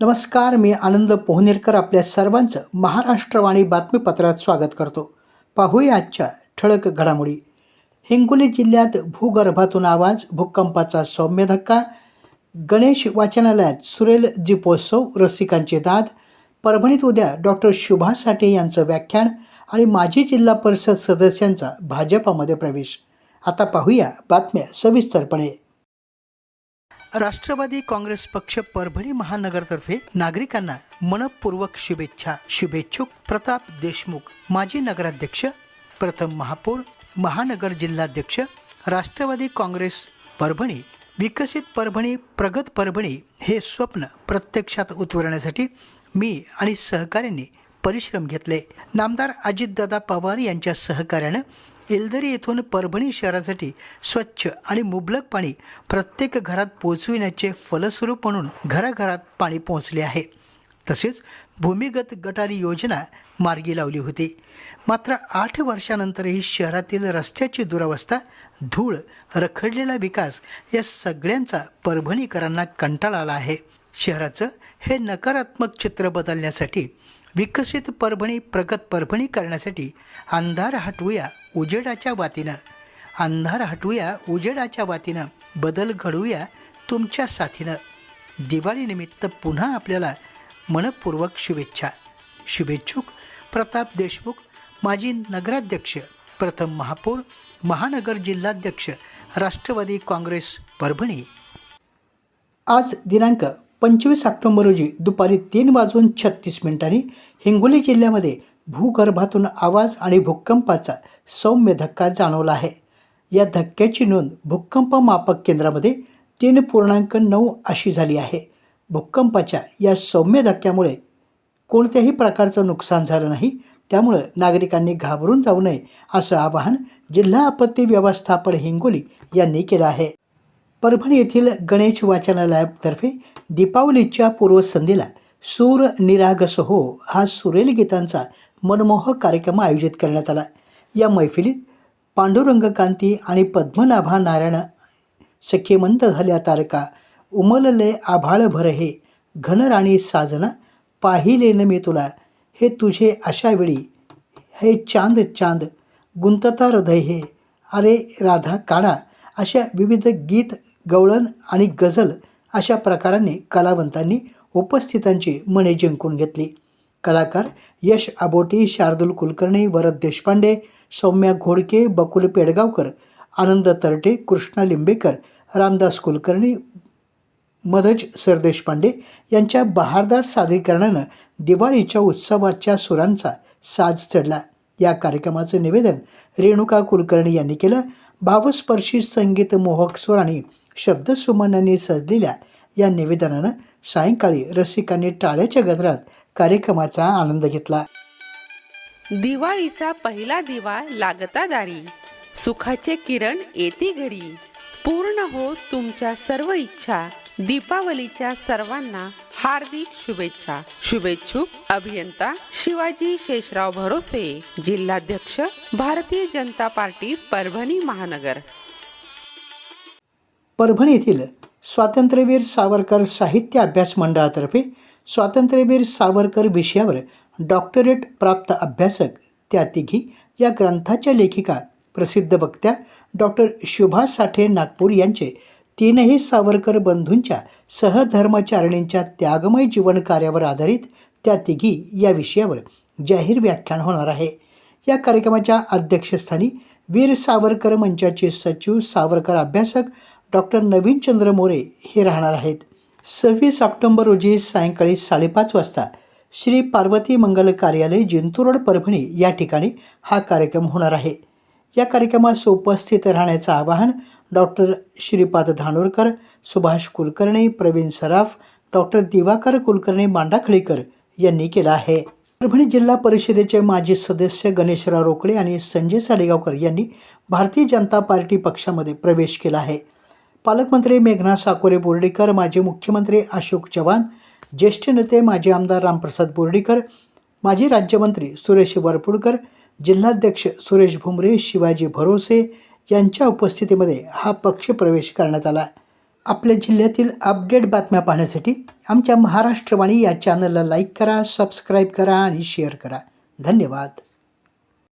नमस्कार मी आनंद पोहनेरकर आपल्या सर्वांचं महाराष्ट्रवाणी बातमीपत्रात स्वागत करतो. पाहूया आजच्या ठळक घडामोडी. हिंगोली जिल्ह्यात भूगर्भातून आवाज भूकंपाचा सौम्य धक्का गणेश वाचनालयात सुरेल दीपोत्सव रसिकांचे दाद परभणीत उद्या डॉक्टर शुभा साठे यांचं व्याख्यान आणि माजी जिल्हा परिषद सदस्यांचा भाजपामध्ये प्रवेश. आता पाहूया बातम्या सविस्तरपणे. राष्ट्रवादी काँग्रेस पक्ष परभणी महानगरतर्फे नागरिकांना मनपूर्वक शुभेच्छा. शुभेच्छुक प्रताप देशमुख माजी नगराध्यक्ष प्रथम महापौर महानगर जिल्हाध्यक्ष राष्ट्रवादी काँग्रेस परभणी विकसित परभणी प्रगत परभणी हे स्वप्न प्रत्यक्षात उतरवण्यासाठी मी आणि सहकाऱ्यांनी परिश्रम घेतले. नामदार अजितदादा पवार यांच्या सहकार्यानं एलदरी येथून परभणी शहरासाठी स्वच्छ आणि मुबलक पाणी प्रत्येक घरात पोचविण्याचे फलस्वरूप म्हणून घराघरात पाणी पोहोचले आहे. तसेच भूमिगत गटारी योजना मार्गी लावली होती. मात्र आठ वर्षानंतरही शहरातील रस्त्याची दुरावस्था धूळ रखडलेला विकास या सगळ्यांचा परभणीकरांना कंटाळा आला आहे. शहराचं हे नकारात्मक चित्र बदलण्यासाठी विकसित परभणी प्रगत परभणी करण्यासाठी अंधार हटवूया उजेडाच्या वातीनं. अंधार हटवूया उजेडाच्या वातीनं बदल घडवूया तुमच्या साथीनं. दिवाळीनिमित्त पुन्हा आपल्याला मनपूर्वक शुभेच्छा. शुभेच्छुक प्रताप देशमुख माजी नगराध्यक्ष प्रथम महापौर महानगर जिल्हाध्यक्ष राष्ट्रवादी काँग्रेस परभणी. आज दिनांक पंचवीस ऑक्टोंबर रोजी दुपारी तीन वाजून छत्तीस मिनिटांनी हिंगोली जिल्ह्यामध्ये भूगर्भातून आवाज आणि भूकंपाचा सौम्य धक्का जाणवला आहे. या धक्क्याची नोंद भूकंप मापक केंद्रामध्ये तीन पूर्णांक नऊ अशी झाली आहे. भूकंपाच्या या सौम्य धक्क्यामुळे कोणत्याही प्रकारचं नुकसान झालं नाही त्यामुळं नागरिकांनी घाबरून जाऊ नये असं आवाहन जिल्हा आपत्ती व्यवस्थापन हिंगोली यांनी केलं आहे. परभणी येथील गणेश वाचनालयातर्फे दीपावलीच्या पूर्वसंध्येला सूर निरागस हो हा सुरेल गीतांचा मनमोहक कार्यक्रम आयोजित करण्यात आला. या मैफिलीत पांडुरंगकांती आणि पद्मनाभा नारायण सख्यमंत झाल्या तारका उमलले आभाळ भर हे घनराणी साजना पाहिले न मी तुला हे तुझे अशा वेळी हे चांद चांद गुंतता हृदय हे अरे राधा काणा अशा विविध गीत गवळण आणि गझल अशा प्रकारांनी कलावंतांनी उपस्थितांची मने जिंकून घेतली. कलाकार यश आबोटी शार्दूल कुलकर्णी वरद देशपांडे सौम्या घोडके बकुल पेडगावकर आनंद तरटे कृष्णा लिंबेकर रामदास कुलकर्णी मदज सरदेशपांडे यांच्या बहारदार सादरीकरणानं दिवाळीच्या उत्सवाच्या सुरांचा साज चढला. या कार्यक्रमाचं निवेदन रेणुका कुलकर्णी यांनी केलं. भावस्पर्शी संगीत मोहक स्वराने शब्दसुमनाने शब्दसुमनांनी सजलेल्या या निवेदनानं सायंकाळी रसिकांनी टाळ्याच्या गजरात कार्यक्रमाचा आनंद घेतला. दिवाळीचा पहिला दिवा लागता दारी. सुखाचे किरण येते घरी. पूर्ण हो तुमच्या सर्व इच्छा. दीपावलीच्या सर्वांना हार्दिक शुभेच्छा. शुभेच्छुक अभियंता शिवाजी शेषराव भरोसे जिल्हाध्यक्ष भारतीय जनता पार्टी परभणी महानगर. परभणी येथील स्वातंत्र्यवीर सावरकर साहित्य अभ्यास मंडळातर्फे स्वातंत्र्यवीर सावरकर विषयावर डॉक्टरेट प्राप्त अभ्यासक त्या तिघी या ग्रंथाच्या लेखिका प्रसिद्ध वक्त्या डॉक्टर शुभा साठे नागपूर यांचे तीनही सावरकर बंधूंच्या सहधर्मचारिणींच्या त्यागमय जीवन कार्यावर आधारित त्या तिघी या विषयावर जाहीर व्याख्यान होणार आहे. या कार्यक्रमाच्या अध्यक्षस्थानी वीर सावरकर मंचाचे सचिव सावरकर अभ्यासक डॉक्टर नवीनचंद्र मोरे हे राहणार आहेत. सव्वीस ऑक्टोंबर रोजी सायंकाळी साडेपाच वाजता श्री पार्वती मंगल कार्यालय जिंतू रोड परभणी या ठिकाणी हा कार्यक्रम होणार आहे. या कार्यक्रमास उपस्थित राहण्याचं आवाहन डॉक्टर श्रीपाद धानोरकर सुभाष कुलकर्णी प्रवीण सराफ डॉक्टर दिवाकर कुलकर्णी मांडाखळीकर यांनी केला आहे. परभणी जिल्हा परिषदेचे माजी सदस्य गणेशराव रोकडे आणि संजय साडेगावकर यांनी भारतीय जनता पार्टी पक्षामध्ये प्रवेश केला आहे. पालकमंत्री मेघना साकोरे बोर्डीकर माजी मुख्यमंत्री अशोक चव्हाण ज्येष्ठ नेते माजी आमदार रामप्रसाद बोर्डीकर माजी राज्यमंत्री सुरेश वरपुडकर जिल्हाध्यक्ष सुरेश भुमरे शिवाजी भरोसे यांच्या उपस्थितीमध्ये हा पक्ष प्रवेश करण्यात आला. आपल्या जिल्ह्यातील अपडेट बातम्या पाहण्यासाठी आमच्या महाराष्ट्रवाणी या चॅनलला लाईक करा सबस्क्राईब करा आणि शेअर करा. धन्यवाद.